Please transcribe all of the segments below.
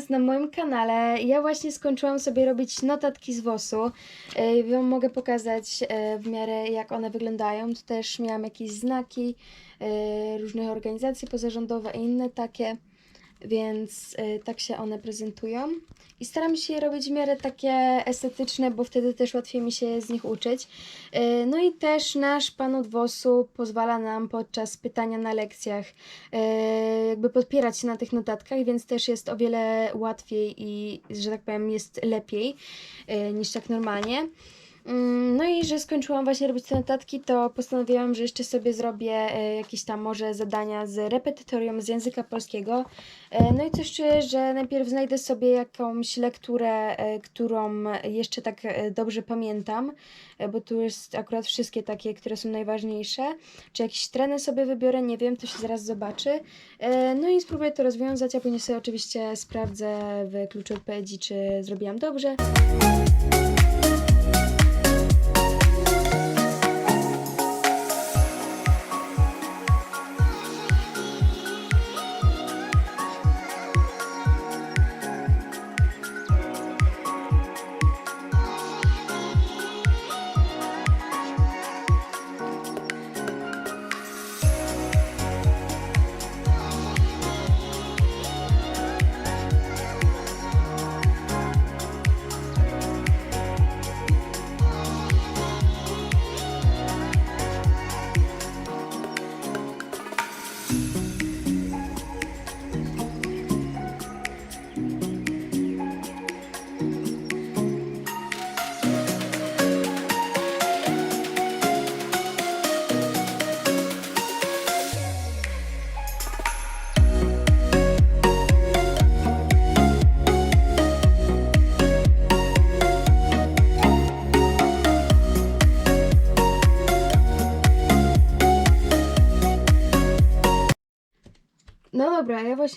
Was na moim kanale. Ja właśnie skończyłam sobie robić notatki z WOS-u. Wam mogę pokazać yy, w miarę jak one wyglądają. Tu też miałam jakieś znaki yy, różnych organizacji pozarządowe i inne takie, więc yy, tak się one prezentują. I staram się je robić w miarę takie estetyczne, bo wtedy też łatwiej mi się z nich uczyć. Yy, No i też nasz pan od WOS-u pozwala nam podczas pytania na lekcjach e, jakby podpierać się na tych notatkach, więc też jest o wiele łatwiej i, że tak powiem, jest lepiej e, niż tak normalnie. Mm, No i że skończyłam właśnie robić te notatki, to postanowiłam, że jeszcze sobie zrobię e, jakieś tam może zadania z repetytorium z języka polskiego. E, No i coś czuję, że najpierw znajdę sobie jakąś lekturę, e, którą jeszcze tak dobrze pamiętam, bo tu jest akurat wszystkie takie, które są najważniejsze. Czy jakieś treny sobie wybiorę, nie wiem, to się zaraz zobaczy. No i spróbuję to rozwiązać, a później sobie oczywiście sprawdzę w kluczu odpowiedzi, czy zrobiłam dobrze.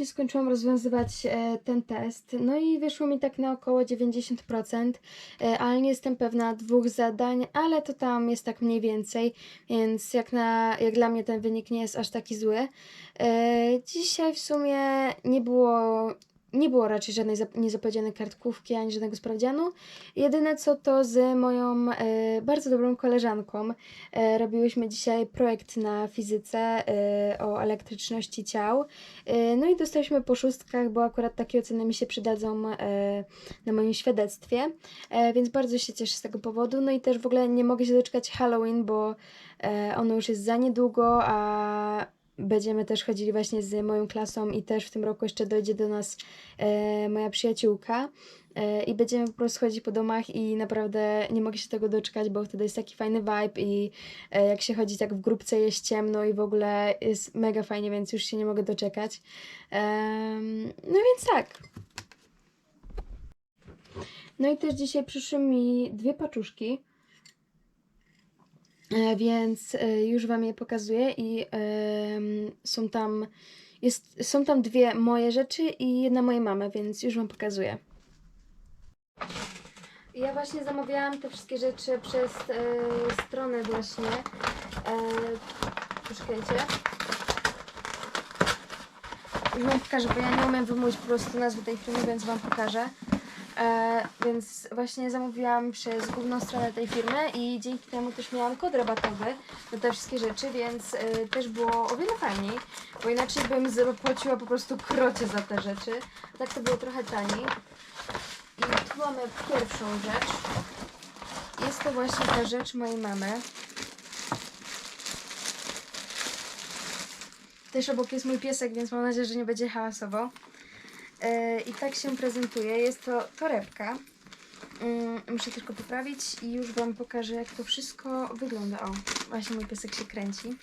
Właśnie skończyłam rozwiązywać e, ten test, no i wyszło mi tak na około 90%, e, ale nie jestem pewna dwóch zadań, ale to tam jest tak mniej więcej, więc jak, na, jak dla mnie ten wynik nie jest aż taki zły. E, dzisiaj w sumie nie było, nie było raczej żadnej zap- niezapowiedzianej kartkówki ani żadnego sprawdzianu. Jedyne co to z moją e, bardzo dobrą koleżanką. E, robiłyśmy dzisiaj projekt na fizyce e, o elektryczności ciał. E, No i dostaliśmy po szóstkach, bo akurat takie oceny mi się przydadzą e, na moim świadectwie, E, więc bardzo się cieszę z tego powodu. No i też w ogóle nie mogę się doczekać Halloween, bo e, ono już jest za niedługo, a będziemy też chodzili właśnie z moją klasą i też w tym roku jeszcze dojdzie do nas e, moja przyjaciółka. E, I będziemy po prostu chodzić po domach i naprawdę nie mogę się tego doczekać, bo wtedy jest taki fajny vibe i e, jak się chodzi tak w grupce jest ciemno i w ogóle jest mega fajnie, więc już się nie mogę doczekać. Em, no więc tak. No i też dzisiaj przyszły mi dwie paczuszki, e, więc e, już Wam je pokazuję i są tam, jest, są tam dwie moje rzeczy i jedna mojej mamy, więc już Wam pokazuję. Ja właśnie zamawiałam te wszystkie rzeczy przez e, stronę właśnie. E, poczekajcie. Już Wam pokażę, bo ja nie umiem wymówić po prostu nazwy tej firmy, więc Wam pokażę. E, więc właśnie zamówiłam przez główną stronę tej firmy i dzięki temu też miałam kod rabatowy na te wszystkie rzeczy, więc e, też było o wiele fajniej, bo inaczej bym zapłaciła po prostu krocie za te rzeczy. Tak to było trochę taniej. I tu mamy pierwszą rzecz. Jest to właśnie ta rzecz mojej mamy. Też obok jest mój piesek, więc mam nadzieję, że nie będzie hałasowo. Yy, I tak się prezentuje. Jest to torebka. Yy, muszę tylko poprawić i już Wam pokażę, jak to wszystko wygląda. O, właśnie mój piesek się kręci.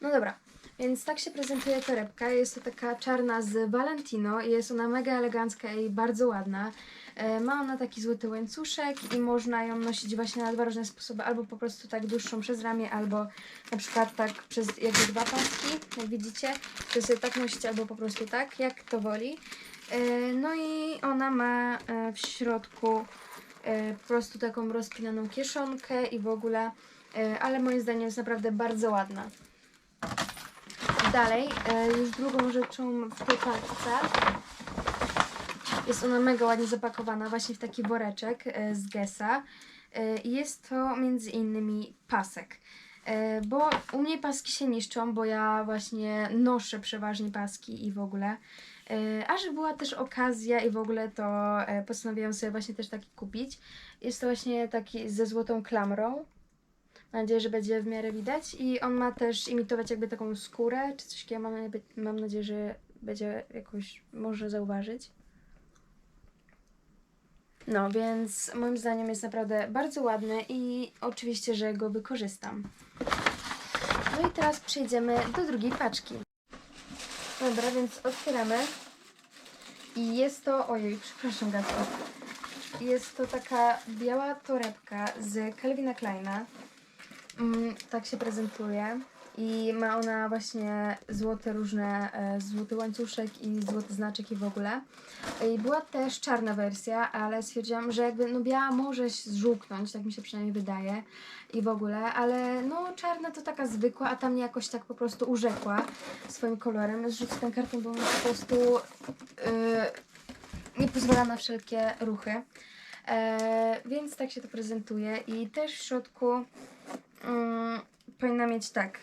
No dobra, więc tak się prezentuje torebka. Jest to taka czarna z Valentino jest ona mega elegancka i bardzo ładna. E, Ma ona taki złoty łańcuszek i można ją nosić właśnie na dwa różne sposoby, albo po prostu tak dłuższą przez ramię, albo na przykład tak przez jakby dwa paski, jak widzicie. To sobie tak nosić, albo po prostu tak, jak to woli. E, No i ona ma e, w środku po prostu taką rozpinaną kieszonkę i w ogóle, ale moim zdaniem jest naprawdę bardzo ładna. Dalej, już drugą rzeczą w tej paczce jest ona mega ładnie zapakowana właśnie w taki woreczek e, z Gesa. E, jest to między innymi pasek. E, Bo u mnie paski się niszczą, bo ja właśnie noszę przeważnie paski i w ogóle. A że była też okazja i w ogóle to postanowiłam sobie właśnie też taki kupić. Jest to właśnie taki ze złotą klamrą. Mam nadzieję, że będzie w miarę widać. I on ma też imitować jakby taką skórę, czy coś takiego. Mam, mam nadzieję, że będzie jakoś może zauważyć. No, więc moim zdaniem jest naprawdę bardzo ładny i oczywiście, że go wykorzystam. No i teraz przejdziemy do drugiej paczki. Dobra, więc otwieramy. I jest to, ojej, przepraszam Gato. Jest to taka biała torebka z Calvina Kleina. Mm, tak się prezentuje. I ma ona właśnie złote różne, e, złoty łańcuszek i złoty znaczek i w ogóle. I była też czarna wersja, ale stwierdziłam, że jakby no biała może się zżółknąć, tak mi się przynajmniej wydaje i w ogóle, ale no czarna to taka zwykła, a ta mnie jakoś tak po prostu urzekła swoim kolorem. Zrzucę ten karton, bo mi po prostu yy, nie pozwala na wszelkie ruchy. E, więc tak się to prezentuje i też w środku mm, powinna mieć tak,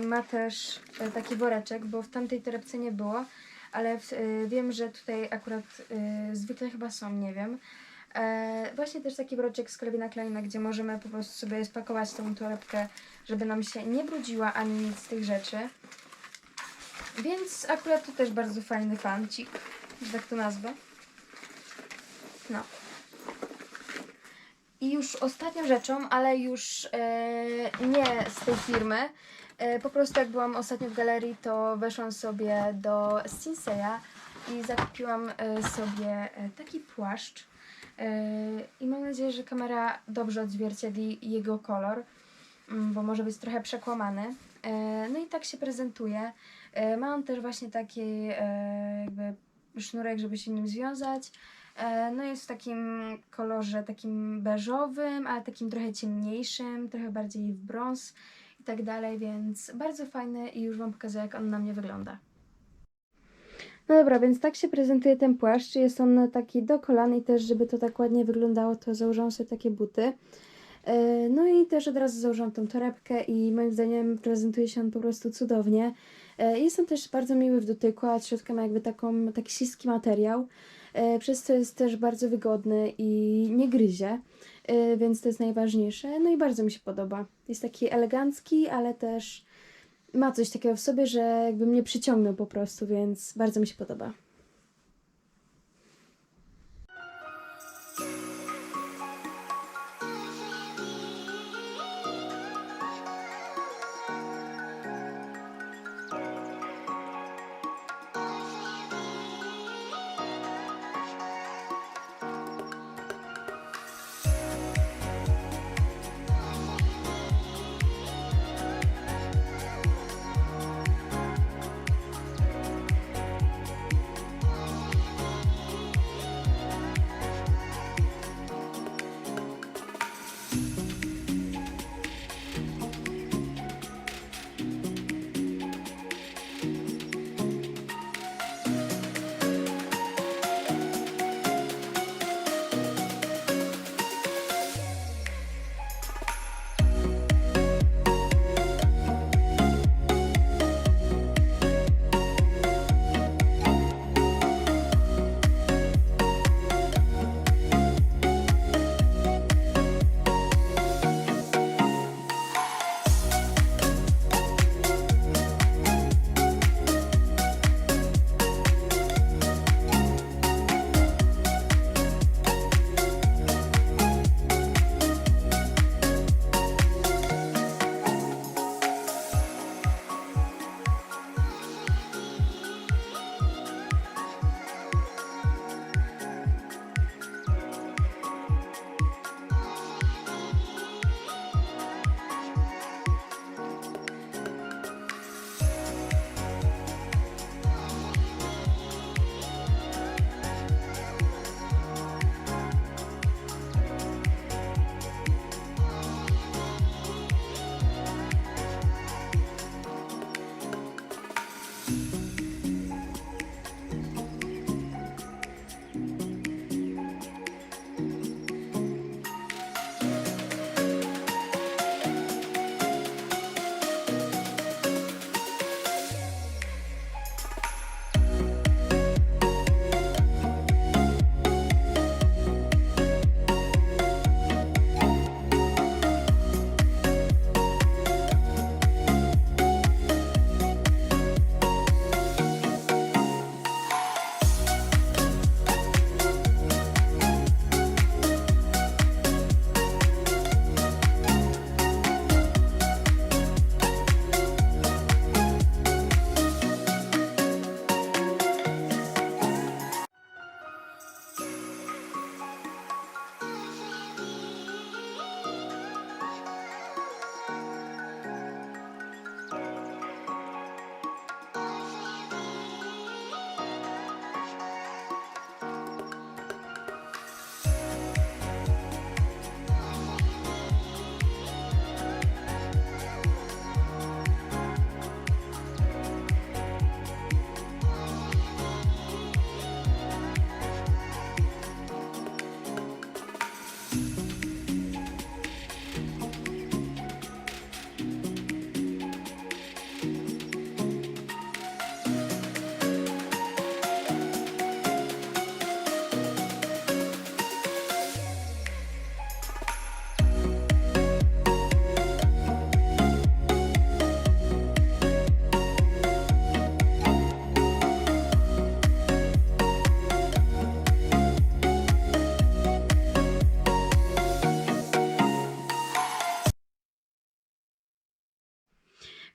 yy, ma też e, taki woreczek, bo w tamtej torebce nie było, ale w, y, wiem, że tutaj akurat y, zwykle chyba są, nie wiem. E, właśnie też taki woreczek z Calvina Kleina, gdzie możemy po prostu sobie spakować tą torebkę, żeby nam się nie brudziła ani nic z tych rzeczy. Więc akurat to też bardzo fajny fancik, że tak to nazwę. No. I już ostatnią rzeczą, ale już e, nie z tej firmy, e, po prostu jak byłam ostatnio w galerii, to weszłam sobie do Sinseya i zakupiłam e, sobie taki płaszcz. I mam nadzieję, że kamera dobrze odzwierciedli jego kolor, mm, bo może być trochę przekłamany. No i tak się prezentuje. E, ma on też właśnie taki jakby sznurek, żeby się nim związać. E, No jest w takim kolorze takim beżowym, ale takim trochę ciemniejszym, trochę bardziej w brąz i tak dalej, więc bardzo fajny i już Wam pokazuję, jak on na mnie wygląda. No dobra, więc tak się prezentuje ten płaszcz. Jest on taki do kolan i też, żeby to tak ładnie wyglądało, to założyłam sobie takie buty. E, No i też od razu założyłam tą torebkę i moim zdaniem prezentuje się on po prostu cudownie. E, Jest on też bardzo miły w dotyku, a od środka ma jakby taką, taki śliski materiał, przez co jest też bardzo wygodny i nie gryzie, e, więc to jest najważniejsze. No i bardzo mi się podoba. Jest taki elegancki, ale też ma coś takiego w sobie, że jakby mnie przyciągnął po prostu, więc bardzo mi się podoba.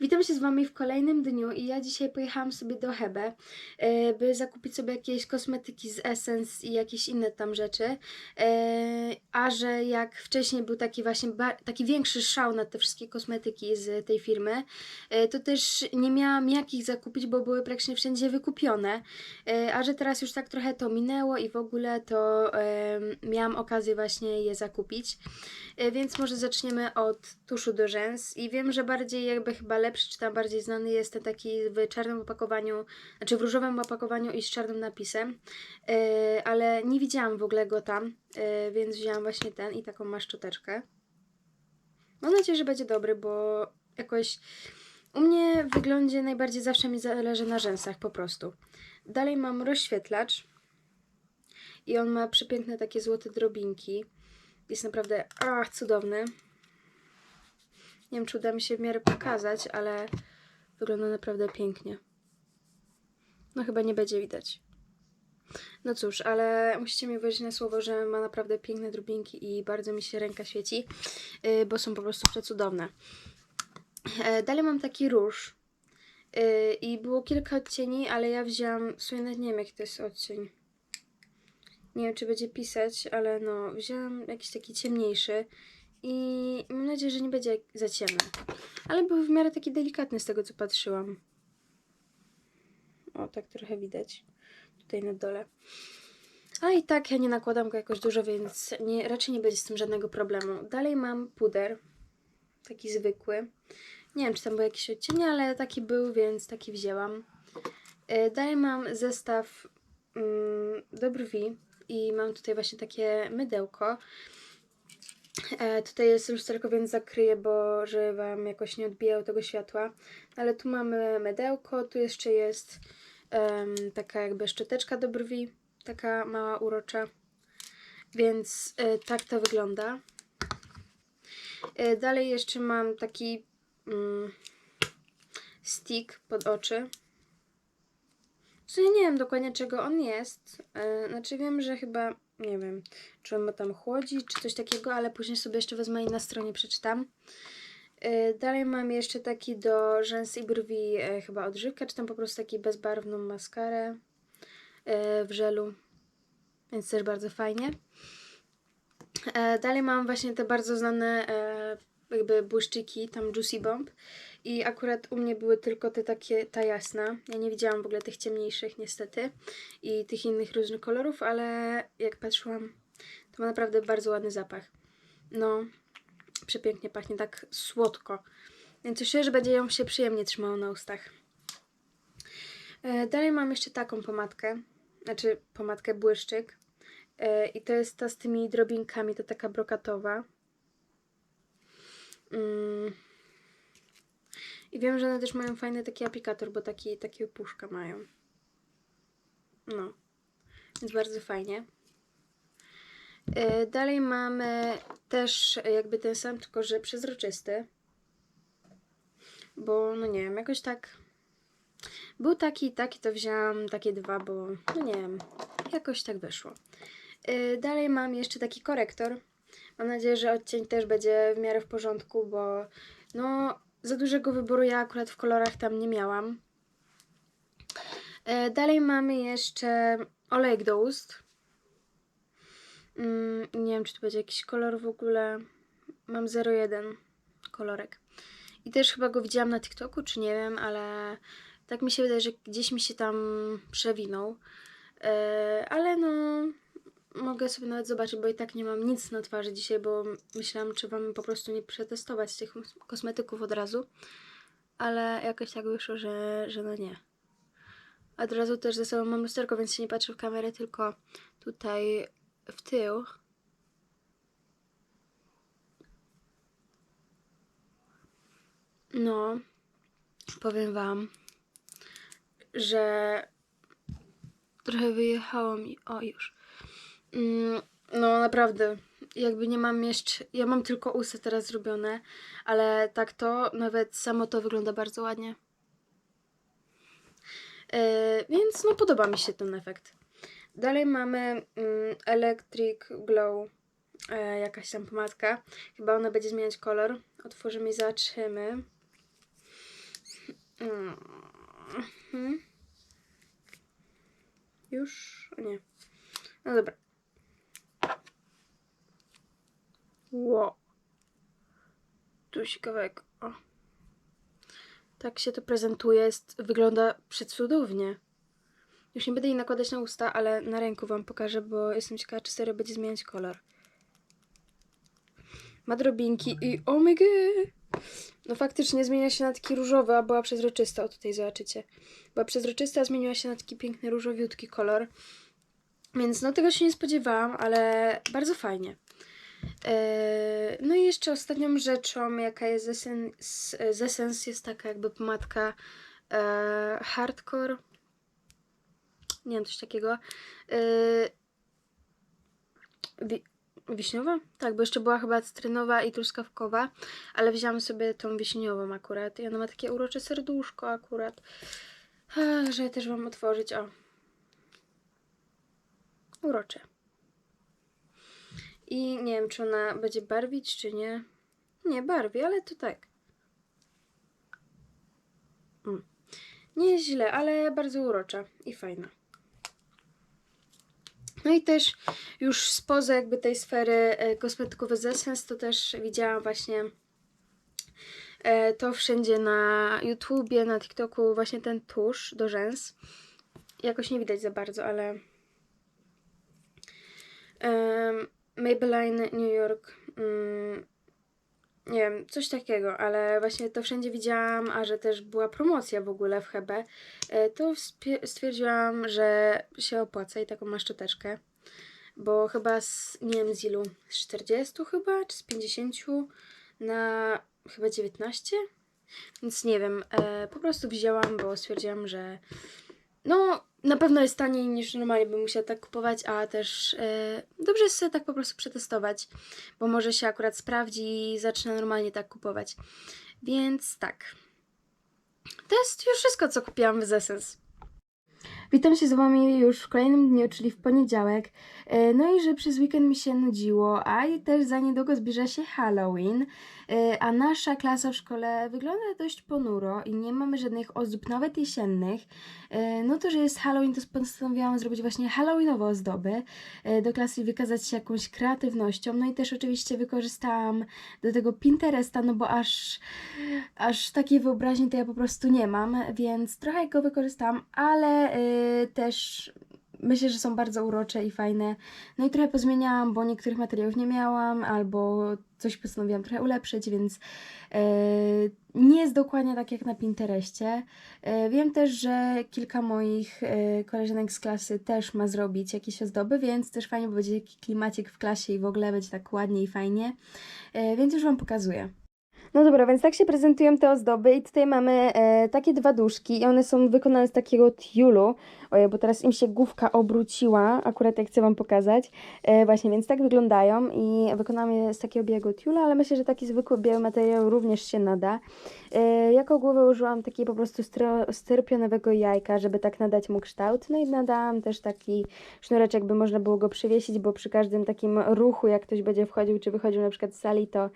Witam się z Wami w kolejnym dniu i ja dzisiaj pojechałam sobie do Hebe, e, by zakupić sobie jakieś kosmetyki z Essence i jakieś inne tam rzeczy. E, A że jak wcześniej był taki właśnie taki większy szał na te wszystkie kosmetyki z tej firmy, e, to też nie miałam jak ich zakupić, bo były praktycznie wszędzie wykupione. A że teraz już tak trochę to minęło i w ogóle to miałam okazję właśnie je zakupić. Więc może zaczniemy od tuszu do rzęs i wiem, że bardziej jakby chyba lepszy, czy tam bardziej znany jest ten taki w czarnym opakowaniu, znaczy w różowym opakowaniu i z czarnym napisem, E, ale nie widziałam w ogóle go tam, e, więc wzięłam właśnie ten i taką maszczoteczkę. Mam nadzieję, że będzie dobry, bo jakoś u mnie w wyglądzie najbardziej zawsze mi zależy na rzęsach po prostu. Dalej mam rozświetlacz i on ma przepiękne takie złote drobinki. Jest naprawdę ach, cudowny. Nie wiem, czy uda mi się w miarę pokazać, ale wygląda naprawdę pięknie. No chyba nie będzie widać. No cóż, ale musicie mi wierzyć na słowo, że ma naprawdę piękne drobinki i bardzo mi się ręka świeci, yy, bo są po prostu przecudowne. E, Dalej mam taki róż yy, i było kilka odcieni, ale ja wzięłam, w sumie nawet nie wiem jaki to jest odcień. Nie wiem, czy będzie pisać, ale no, wzięłam jakiś taki ciemniejszy i mam nadzieję, że nie będzie za ciemny. Ale był w miarę taki delikatny z tego, co patrzyłam. O, tak trochę widać. Tutaj na dole. A i tak ja nie nakładam go jakoś dużo, więc nie, raczej nie będzie z tym żadnego problemu. Dalej mam puder. Taki zwykły. Nie wiem, czy tam był jakiś odcień, ale taki był, więc taki wzięłam. E, Dalej mam zestaw mm, do brwi i mam tutaj właśnie takie mydełko. E, tutaj jest lusterko, więc zakryję, bo żeby Wam jakoś nie odbijało tego światła. Ale tu mamy mydełko, tu jeszcze jest em, taka jakby szczoteczka do brwi, taka mała urocza. Więc e, tak to wygląda. E, dalej jeszcze mam taki mm, stick pod oczy. W sumie nie wiem dokładnie czego on jest. E, znaczy wiem, że chyba, nie wiem, czy on ma tam chłodzić, czy coś takiego, ale później sobie jeszcze wezmę i na stronie przeczytam. E, dalej mam jeszcze taki do rzęs i brwi e, chyba odżywka, czy tam po prostu taki bezbarwną maskarę e, w żelu. Więc też bardzo fajnie. Dalej mam właśnie te bardzo znane e, jakby błyszczyki, tam Juicy Bomb. I akurat u mnie były tylko te takie, ta jasna. Ja nie widziałam w ogóle tych ciemniejszych niestety i tych innych różnych kolorów, ale jak patrzyłam, to ma naprawdę bardzo ładny zapach. No, przepięknie pachnie, tak słodko. Więc myślę, że będzie ją się przyjemnie trzymało na ustach. E, dalej mam jeszcze taką pomadkę, znaczy pomadkę błyszczyk. E, I to jest ta z tymi drobinkami, to taka brokatowa. Mm. I wiem, że one też mają fajny taki aplikator, bo taki, takie puszka mają. No. Więc bardzo fajnie. E, Dalej mamy też jakby ten sam, tylko że przezroczysty. Bo no nie wiem, jakoś tak. Był taki taki, to wzięłam takie dwa, bo no nie wiem, jakoś tak wyszło. E, Dalej mam jeszcze taki korektor. Mam nadzieję, że odcień też będzie w miarę w porządku, bo no za dużego wyboru ja akurat w kolorach tam nie miałam. E, Dalej mamy jeszcze olejek do ust. Mm, nie wiem, czy to będzie jakiś kolor w ogóle. Mam 01 kolorek. I też chyba go widziałam na TikToku, czy nie wiem, ale tak mi się wydaje, że gdzieś mi się tam przewinął. E, ale no, mogę sobie nawet zobaczyć, bo i tak nie mam nic na twarzy dzisiaj, bo myślałam, czy wam po prostu nie przetestować tych kosmetyków od razu. Ale jakoś tak wyszło, że, że no nie. Od razu też ze sobą mam lusterko, więc się nie patrzę w kamerę, tylko tutaj w tył. No, powiem wam, że trochę wyjechało mi. O, już. Mm, No, naprawdę. Jakby nie mam jeszcze. Ja mam tylko usta teraz zrobione, ale tak to, nawet samo to wygląda bardzo ładnie. E, więc no, podoba mi się ten efekt. Dalej mamy mm, Electric Glow, e, jakaś tam pomadka. Chyba ona będzie zmieniać kolor. Otworzymy i zobaczymy. Mhm. Już? Nie. No dobra. Ło. Tu się kawałek. O. Tak się to prezentuje. Jest, wygląda przecudownie. Już nie będę jej nakładać na usta, ale na ręku wam pokażę, bo jestem ciekawa, czy serio będzie zmieniać kolor. Ma drobinki i omega. No faktycznie zmienia się na taki różowy, a była przezroczysta. O tutaj zobaczycie. Była przezroczysta, a zmieniła się na taki piękny różowiutki kolor. Więc no tego się nie spodziewałam, ale bardzo fajnie. Eee, no i jeszcze ostatnią rzeczą, jaka jest z Essence, z Essence jest taka jakby pomadka e, hardcore. Nie wiem, coś takiego. E, wi- wiśniowa? Tak, bo jeszcze była chyba cytrynowa i truskawkowa, ale wzięłam sobie tą wiśniową akurat. I ona ma takie urocze serduszko akurat. Ach, że też wam otworzyć. O. Urocze. I nie wiem, czy ona będzie barwić, czy nie. Nie, barwi, ale to tak. Mm. Nie jest źle, ale bardzo urocza i fajna. No i też już spoza jakby tej sfery e, kosmetyków Essence, to też widziałam właśnie e, to wszędzie na YouTubie, na TikToku, właśnie ten tusz do rzęs. Jakoś nie widać za bardzo, ale Maybelline New York. mm, nie wiem, coś takiego, ale właśnie to wszędzie widziałam, a że też była promocja w ogóle w Hebe, e, to stwierdziłam, że się opłaca i taką masz szczoteczkę. Bo chyba z, nie wiem z ilu, z 40 chyba, czy z 50 na chyba 19? Więc nie wiem, e, po prostu wzięłam, bo stwierdziłam, że no, na pewno jest taniej niż normalnie bym musiała tak kupować, a też e, dobrze jest sobie tak po prostu przetestować, bo może się akurat sprawdzi i zacznę normalnie tak kupować. Więc tak. To jest już wszystko, co kupiłam z Essence. Witam się z Wami już w kolejnym dniu, czyli w poniedziałek. E, No i że przez weekend mi się nudziło, a i też za niedługo zbliża się Halloween, e, a nasza klasa w szkole wygląda dość ponuro i nie mamy żadnych ozdób, nawet jesiennych. E, No to, że jest Halloween, to postanowiłam zrobić właśnie Halloweenowe ozdoby do klasy i wykazać się jakąś kreatywnością. No i też oczywiście wykorzystałam do tego Pinteresta, no bo aż, aż takiej wyobraźni to ja po prostu nie mam, więc trochę go wykorzystałam, ale też myślę, że są bardzo urocze i fajne. No i trochę pozmieniałam, bo niektórych materiałów nie miałam, albo coś postanowiłam trochę ulepszyć, więc y, nie jest dokładnie tak jak na Pinterestie. Y, wiem też, że kilka moich y, koleżanek z klasy też ma zrobić jakieś ozdoby, więc też fajnie, bo będzie taki klimacik w klasie i w ogóle będzie tak ładnie i fajnie. Więc już Wam pokazuję. No dobra, więc tak się prezentują te ozdoby i tutaj mamy e, takie dwa duszki i one są wykonane z takiego tiulu. Ojej, bo teraz im się główka obróciła, akurat jak chcę Wam pokazać. E, właśnie, więc tak wyglądają i wykonałam je z takiego białego tiula, ale myślę, że taki zwykły biały materiał również się nada. E, jako głowę użyłam takiego po prostu styropionowego jajka, żeby tak nadać mu kształt. No i nadałam też taki sznureczek, by można było go przywiesić, bo przy każdym takim ruchu, jak ktoś będzie wchodził czy wychodził na przykład z sali, to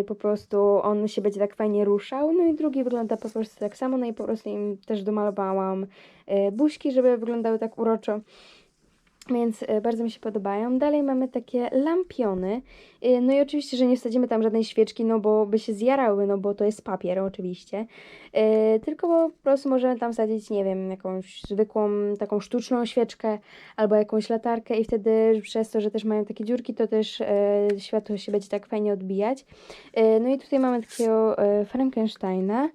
y, po prostu on się będzie tak fajnie ruszał. No i drugi wygląda po prostu tak samo, no i po prostu im też domalowałam y, buźki, żeby wyglądały tak uroczo. Więc y, bardzo mi się podobają. Dalej mamy takie lampiony. Y, No i oczywiście, że nie wsadzimy tam żadnej świeczki, no bo by się zjarały, no bo to jest papier oczywiście. Y, Tylko po prostu możemy tam wsadzić, nie wiem, jakąś zwykłą, taką sztuczną świeczkę albo jakąś latarkę i wtedy przez to, że też mają takie dziurki, to też e, światło się będzie tak fajnie odbijać. E, no i tutaj mamy takiego e, Frankensteina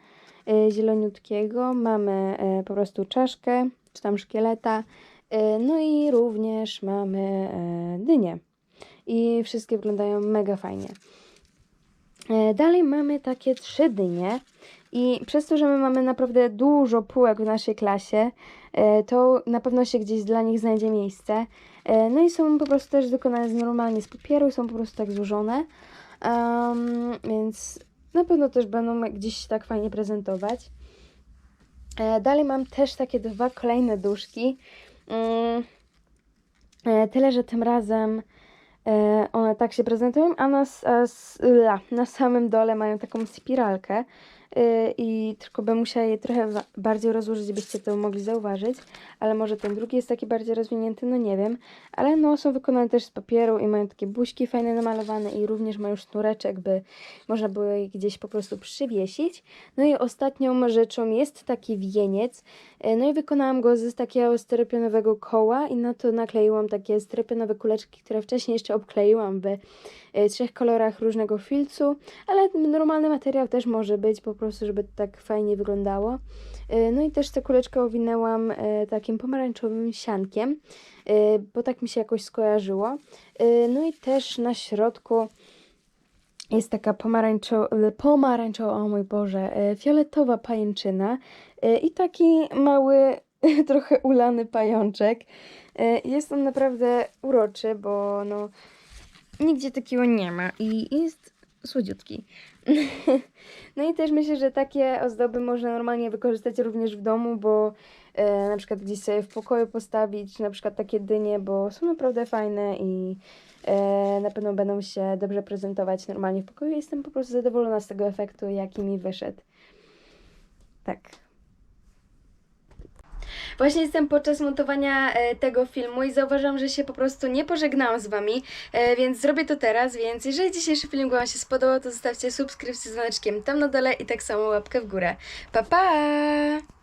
e, zieloniutkiego. Mamy e, po prostu czaszkę, czy tam szkieleta. E, no i również mamy e, dynię. I wszystkie wyglądają mega fajnie. E, Dalej mamy takie trzy dynie i przez to, że my mamy naprawdę dużo półek w naszej klasie, to na pewno się gdzieś dla nich znajdzie miejsce. No i są po prostu też wykonane normalnie z papieru, są po prostu tak złożone, Em, więc na pewno też będą gdzieś się tak fajnie prezentować. Dalej mam też takie dwa kolejne duszki. Mm, e, Tyle, że tym razem one tak się prezentują, a na, na samym dole mają taką spiralkę. y, i tylko bym musiała je trochę bardziej rozłożyć, byście to mogli zauważyć, ale może ten drugi jest taki bardziej rozwinięty, no nie wiem, ale no są wykonane też z papieru i mają takie buźki fajne namalowane i również mają sznureczek, by można było je gdzieś po prostu przywiesić. No i ostatnią rzeczą jest taki wieniec, y, no i wykonałam go z takiego styropianowego koła i na to nakleiłam takie styropianowe kuleczki, które wcześniej jeszcze obkleiłam w e, trzech kolorach różnego filcu, ale normalny materiał też może być, po prostu, żeby to tak fajnie wyglądało. E, No i też tę kuleczkę owinęłam e, takim pomarańczowym siankiem, bo tak mi się jakoś skojarzyło. No i też na środku jest taka pomarańczo, pomarańczowa, o mój Boże, fioletowa pajęczyna i taki mały, trochę ulany pajączek. E, Jest on naprawdę uroczy, bo no, nigdzie takiego nie ma i jest słodziutki. No i też myślę, że takie ozdoby można normalnie wykorzystać również w domu, bo e, na przykład gdzieś sobie w pokoju postawić, na przykład takie dynie, bo są naprawdę fajne i e, na pewno będą się dobrze prezentować normalnie w pokoju. Jestem po prostu zadowolona z tego efektu, jaki mi wyszedł. Tak. Właśnie jestem podczas montowania e, tego filmu i zauważam, że się po prostu nie pożegnałam z Wami, e, więc zrobię to teraz, więc jeżeli dzisiejszy film Wam się spodobał, to zostawcie subskrypcję z dzwoneczkiem tam na dole i tak samo łapkę w górę. Pa, pa!